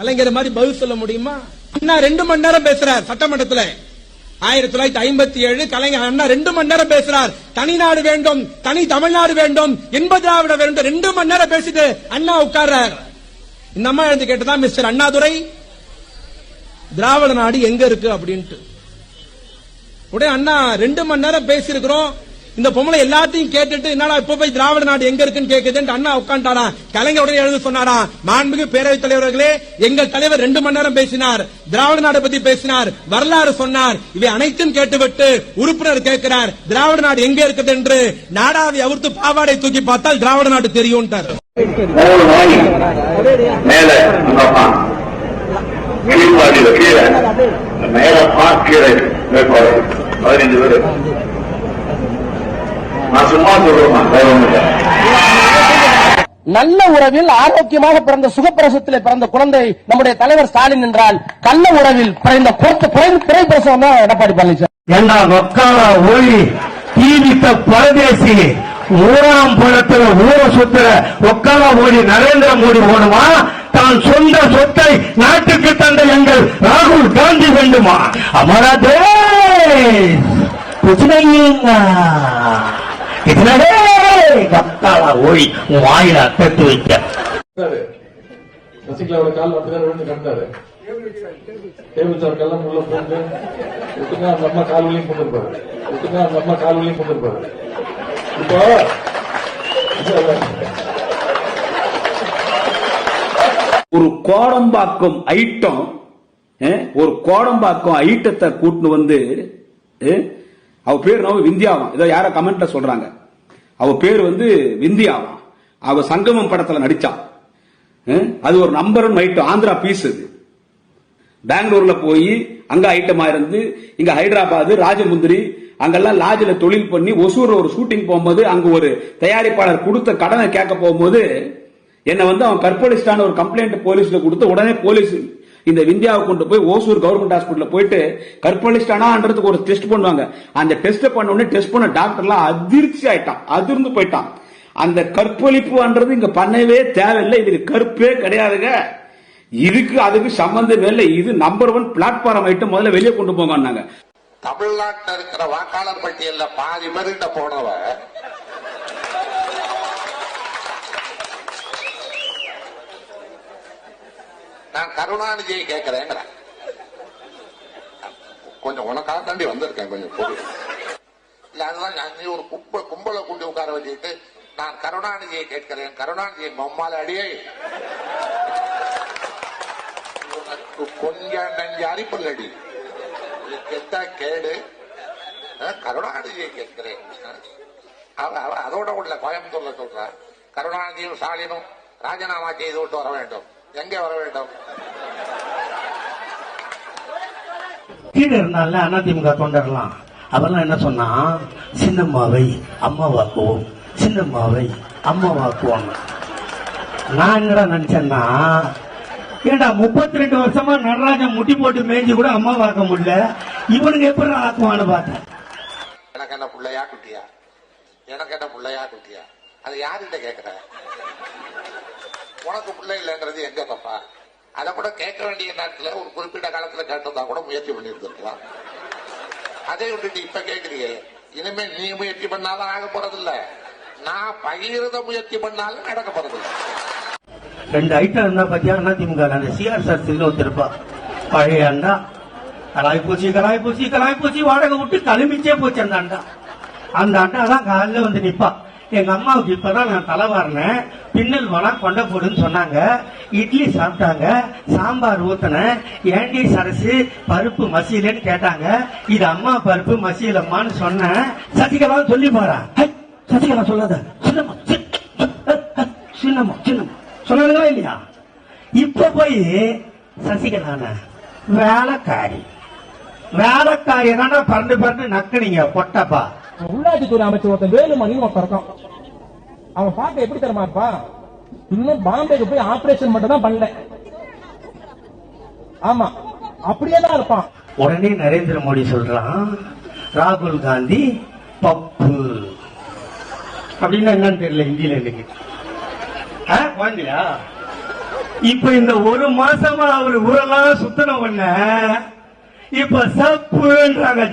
கலைஞர் மாதிரி பதில் சொல்ல முடியுமா? அண்ணா ரெண்டு மணி நேரம் பேசுறார் சட்டமன்றத்தில். ஆயிரத்தி தொள்ளாயிரத்தி ஐம்பத்தி ஏழு கலைஞர் அண்ணா ரெண்டு மணி நேரம் பேசுறார். தனிநாடு வேண்டும் தனி தமிழ்நாடு வேண்டும் என்பது திராவிட வேண்டும். ரெண்டு மணி நேரம் பேசிட்டு அண்ணா உட்கார்றார். இந்த அம்மா எழுந்து கேட்டுதான் மிஸ்டர் அண்ணாதுரை? திராவிட நாடு எங்க இருக்கு அப்படின்ட்டு. உடனே அண்ணா ரெண்டு மணி நேரம் பேசியிருக்கிறோம். இந்த பொம்பளை எல்லாத்தையும் கேட்டுட்டு என்னடா இப்ப போய் திராவிட நாடு எங்க இருக்குன்னு கேக்குதுன்னு அண்ணா உட்காந்துட்டாரா கலைஞர் உடனே எழுந்து சொன்னாரா மாண்புமிகு பேரவைத் தலைவர்களே எங்கள் தலைவர் ரெண்டு மணி நேரம் பேசினார் திராவிட நாடு பத்தி பேசினார் வரலாறு சொன்னார் இவை அனைத்தும் கேட்டுவிட்டு உறுப்பினர் கேட்கிறார் திராவிட நாடு எங்க இருக்குது என்று நாடாவை அவிர்த்து பாவாடை தூக்கி பார்த்தால் திராவிட நாடு தெரியும் மேல மேல நான் சும்மா வேற நல்ல உறவில் ஆரோக்கியமாக பிறந்த சுகப்பிரசத்தில் பிறந்த குழந்தை நம்முடைய தலைவர் ஸ்டாலின் என்றால் கள்ள உறவில் பிறந்த பிறை பிரசவம் தான் எடப்பாடி பழனிசாமி. என்ன ஒக்கால ஒளி தீவித்த பரதேசி ஊராம் பழத்துல ஊர சுத்துற ஒக்கால மோடி நரேந்திர மோடி போடுமா தான் சொந்த சொத்தை நாட்டுக்கு தந்த எங்கள் ராகுல் காந்தி வேண்டுமா? அமரா தேஷ் கத்தாளா ஓடி உன் வாயில அத்தத்து வைக்க. ரசிகலாவோட கால் மட்டும் விழுந்து கண்டாரு டேபிள் சார்க்கெல்லாம் உள்ள போட்டு விட்டுங்க அந்த அம்மா கால் வழியும் கொண்டிருப்பாரு விட்டுங்க அந்த அம்மா கால் வழியும் ஒரு கோடம்பாக்கம் ஐட்டம் ஒரு கோடம்பாக்கம் ஐட்டத்தை கூட்டுன்னு வந்து அவ பேர் நம்ம விந்தியாவான் ஏதோ யாரோ கமெண்ட்ல சொல்றாங்க. அவ பேர் வந்து விந்தியாவான் அவ சங்கமம் படத்துல நடிச்சா. அது ஒரு number one item Andhra piece அது பெங்களூர்ல போய் அங்க ஐட்டமா இருந்து இங்க ஹைதராபாத் ராஜமுந்திரி அங்கெல்லாம் லாட்ஜில தொழில் பண்ணி ஒசூர் ஒரு ஷூட்டிங் போகும்போது அங்க ஒரு தயாரிப்பாளர் கொடுத்த கடனை கேட்க போகும்போது என்னை வந்து அவன் கற்பழிச்சிட்டான ஒரு கம்ப்ளைண்ட் போலீஸ்ல கொடுத்து உடனே போலீஸ் இந்த விந்தியாவை கொண்டு போய் ஓசூர் கவர்மெண்ட் ஹாஸ்பிட்டல் போயிட்டு கற்பழிச்சிட்டானான்றதுக்கு ஒரு டெஸ்ட் பண்ணுவாங்க. அந்த டெஸ்ட் பண்ண உடனே டெஸ்ட் பண்ண டாக்டர்லாம் அதிர்ச்சி ஆயிட்டான். அதிர்ந்து போயிட்டான். அந்த கற்பழிப்புன்றது இங்க பண்ணவே தேவையில்லை. இதுக்கு கற்பே கிடையாதுங்க. இதுக்கு அதுக்கு சம்பந்தமே இல்லை. இது நம்பர் ஒன் பிளாட்ஃபார்ம் ஐட்டம் முதல்ல வெளியே கொண்டு போங்க தமிழ்நாட்டில் இருக்கிற வாக்காளர் பட்டியல்ல பாதி பேர்கிட்ட போனவ நான் கருணாநிதியை கேட்கிறேங்கிற கொஞ்சம் உனக்காக தாண்டி வந்திருக்கேன் கொஞ்சம் பொறு. இல்ல அதுதான் நான் நீ ஒரு கும்ப கும்பலை கொண்டு உட்கார வச்சுட்டு நான் கருணாநிதியை கேட்கிறேன். கருணாநிதியை மம்மால அடியே. கொஞ்சம் நஞ்சு அரிப்பில்லடி இது கெட்ட கேடு? கருணாநிதியை கேட்கிறேன். அவ அதோட உள்ள கோயம்புத்தூர்ல சொல்ற கருணாநிதியும் ஸ்டாலினும் ராஜினாமா செய்து விட்டு வர வேண்டும். எங்கே வர வேண்டும்? கீழே இருந்தால அதிமுக தொண்டர்லாம் அவெல்லாம் என்ன சொன்னா சின்னம்மாவை அம்மாவாக்குவோம் சின்னம்மாவை அம்மாவாக்குவோம். நான் என்னடா நினைச்சேன்னா ஏண்டா முப்பத்தி ரெண்டு வருஷமா நடராஜன் முட்டி போட்டு மேய்ஞ்சி கூட அம்மாவாக்க முடியல? இவனுக்கு எப்படி ஆக்குவான்னு பார்த்தேன். எனக்கு என்ன பிள்ளையா குட்டியா? எனக்கு என்ன பிள்ளையா குட்டியா? அது யார்கிட்ட கேட்கிற உனக்கு பிள்ளை இல்லைங்கிறது எங்க தப்பா அதை கூட கேட்க வேண்டிய நேரத்துல ஒரு குறிப்பிட்ட காலத்துல கேட்டதா கூட முயற்சி பண்ணியிருந்திருக்கலாம். அதை விட்டுட்டு இப்ப கேக்குறியே இனிமே நீ முயற்சி பண்ணாலும் ஆக போறதில்ல. நான் பகிர்ந்த முயற்சி பண்ணாலும் நடக்க போறதில்லை. ரெண்டு ஐட்டம் இருந்தா பாத்தியா திமுக அந்த சிஆர் சர்ச்சில் ஒருத்தருப்பா பழைய அண்டா கலாய் பூச்சி கலாய் பூச்சி கலாய் பூச்சி வாடகை விட்டு கிளம்பிச்சே போச்சு அந்த அண்டா. அந்த அண்டா தான் காலில் வந்து நிப்பா எங்க அம்மாவுக்கு இப்பதான் நான் தலை பின்னல் வளம் கொண்ட போடுன்னு சொன்னாங்க. இட்லி சாப்பிட்டாங்க. சாம்பார் ஊத்தினேன். ஏண்டி சரசு பருப்பு மசியலன்னு கேட்டாங்க. இது அம்மா பருப்பு மசியலம்மான்னு சொன்னேன். சசிகலா சொல்லி போறா. சசிகலா சொல்லாத. சின்னம்மா சின்னம்மா சின்னம்மா. சொன்னாலுங்களா இல்லையா? இப்ப போய் சசிகலான வேலைக்காரி. வேலைக்காரி என்னன்னா பறந்து பறந்து நக்குனீங்க பொட்டப்பா? உள்ளாட்சித்துறை அமைச்சர் ஒருத்தன் வேலுமணி ஒருத்தன் இருக்கான் அவன் பார்க்க எப்படி தெரியுமா இருப்பான் இன்னும் பாம்பேக்கு போய் ஆபரேஷன் மட்டும் தான் பண்ணல. ஆமா அப்படியே தான் இருப்பான். உடனே நரேந்திர மோடி சொல்றான் ராகுல் காந்தி பப்பு. அப்படின்னு என்னன்னு தெரியல இந்தியில இன்னைக்கு. குழந்தையா? இப்ப இந்த ஒரு மாசமா அவர் ஊரெல்லாம் சுத்தன உடனே இப்ப சப்புன்றாங்க